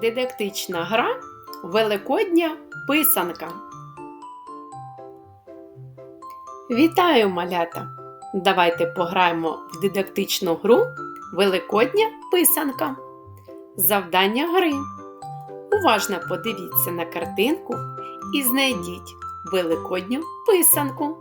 Дидактична гра Великодня писанка. Вітаю, малята! Давайте пограємо в дидактичну гру Великодня писанка. Завдання гри. Уважно подивіться на картинку і знайдіть великодню писанку.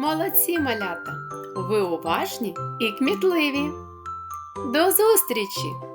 Молодці малята! Ви уважні і кмітливі. До зустрічі!